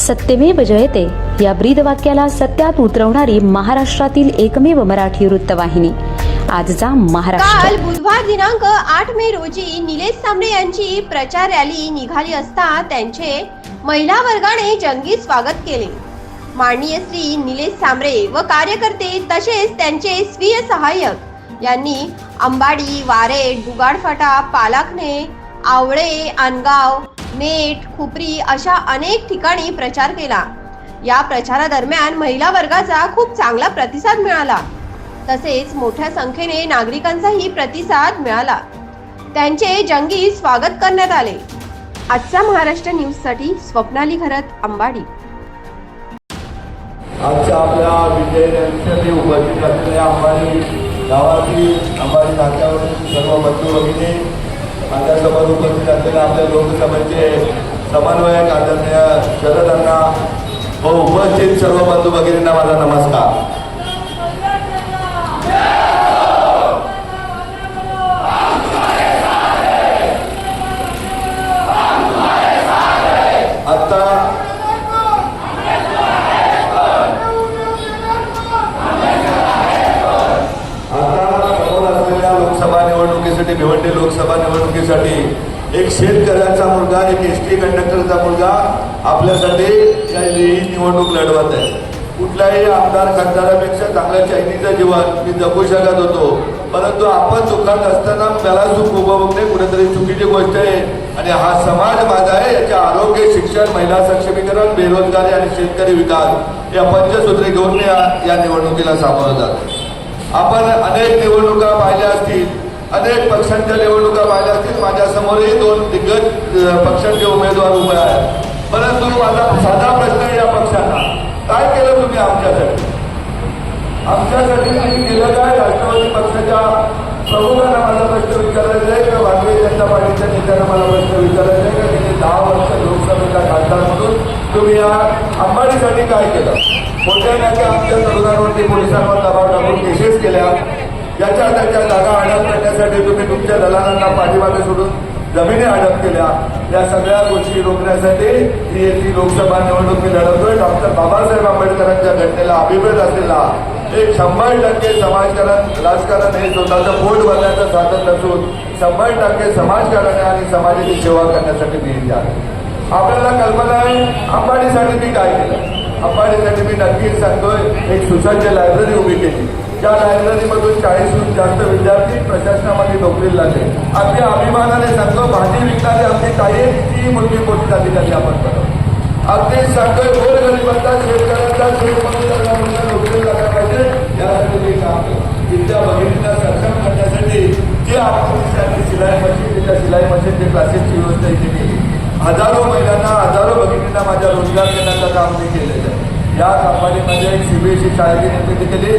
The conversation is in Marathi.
सत्यमेव जयते. या ब्रीद वाक्याला सत्यात उतरवणारी महाराष्ट्रातील एकमेव मराठी वृत्तवाहिनी. आजचा महाराष्ट्र. काल बुधवार दिनांक आठ मे रोजी निलेश सामने यांची प्रचार रॅली निघाली असता त्यांचे महिला वर्गाने जंगी स्वागत केले. माननीय श्री निलेश सांबरे व कार्यकर्ते तसेच त्यांचे स्वीय सहाय्यक यांनी अंबाडी वारेड डुगाडफाटा पालाखणे आवळे आणगाव नेट खुपरी अशा अनेक ठिकाणी प्रचार केला. या प्रचारादरम्यान महिला वर्गाचा खूप चांगला प्रतिसाद मिळाला. तसेच मोठ्या संख्येने नागरिकांचाही प्रतिसाद मिळाला. त्यांचे जंगी स्वागत करण्यात आले. आजचा महाराष्ट्र न्यूजसाठी स्वप्नाली घरत अंबाडी. आजच्या आपल्या विजयदशमी उपस्थित असलेल्या अंबाडी गावातील अंबाडी नाक्यावरील सर्व बंधू भगिनी माझ्यासोबत उपस्थित असलेल्या आपल्या लोकसभेचे समन्वयक आदरणीय शरदांना व उपस्थित सर्व बंधू भगिनींना माझा नमस्कार. आता लोकसभा निवडणुकीसाठी एक शेतकऱ्याचा मुलगा एक एस टी कंडक्टरचा मुलगा आपल्यासाठी ही निवडणूक लढवत आहे. कुठल्याही आमदार खासदारापेक्षा चांगल्या चैनीचं जीवन मी जगू शकत होतो. परंतु आपण दुःखात असताना त्याला सुख उपभोगणे कुठेतरी चुकीची गोष्ट आहे. आणि हा समाज माझा आहे याच्या आरोग्य शिक्षण महिला सक्षमीकरण बेरोजगारी आणि शेतकरी विकास या पंचसूत्री घेऊन या- या निवडणुकीला सामोरं जात. आपण अनेक निवडणुका पाहिल्या. असतील पक्षांच्या निवडणुका पाहिल्या असतील माझ्यासमोरही दोन दिग्गज पक्षांचे उमेदवार उभे आहेत. परंतु माझा साधा प्रश्न आहे या पक्षांना काय केलं तुम्ही आमच्यासाठी? आमच्यासाठी तुम्ही केलं काय राष्ट्रवादी पक्षाच्या प्रमुखांना माझा प्रश्न विचारायचा आहे किंवा भारतीय जनता पार्टीच्या नेत्यांना मला प्रश्न विचारायचा आहे का गेले दहा वर्ष लोकसभेचा खासदार म्हणून तुम्ही या अंबानीसाठी काय केलं? मोठ्या नाक्या आमच्या तरुणांवरती पोलिसांवर दबाव टाकून केसेस केल्या? याच्या त्याच्या जागा अडप करण्यासाठी तुम्ही तुमच्या दलालांना पाठीमागे सोडून जमिनी अडप केल्या. या सगळ्या गोष्टी रोखण्यासाठी ही येथील लोकसभा निवडणूक मी लढवतोय. डॉक्टर बाबासाहेब आंबेडकरांच्या घटनेला अभिप्रेत असलेला एक शंभर टक्के समाजकारण राजकारण हे स्वतःचं पोट भरण्याचं साधन नसून शंभर टक्के समाजकारण आणि समाजाची सेवा करण्यासाठी मी इथे आहे. आपल्याला कल्पना आहे अंबानीसाठी मी काय केलं? अंबानीसाठी मी नक्कीच सांगतोय एक सुसज्ज लायब्ररी उभी केली. त्या लायब्ररीमधून चाळीसहून जास्त विद्यार्थी प्रशासनामध्ये नोकरीला लागले. अगदी अभिमानाने सांगतो भाजी विकणारी आमची ताई ती मुलगी झाली अधिकारी आपण करतो अगदी सांगतोय गोरगरिबांचा शेतकऱ्यांचा शेतमजुरांचा मुलगा नोकरीला लागला पाहिजे यासाठी मी काम केलं. तिथल्या भगिनींना सक्षम करण्यासाठी जे आपली शिलाई मशीन तिच्या शिलाई मशीनची क्लासेसची व्यवस्था इथे केली. हजारो महिलांना हजारो भगिनींना माझ्या रोजगार देण्याचं काम मी केलेलं आहे. या कंपनीमध्ये एक सीबीएसई शाळेची निर्मिती केली.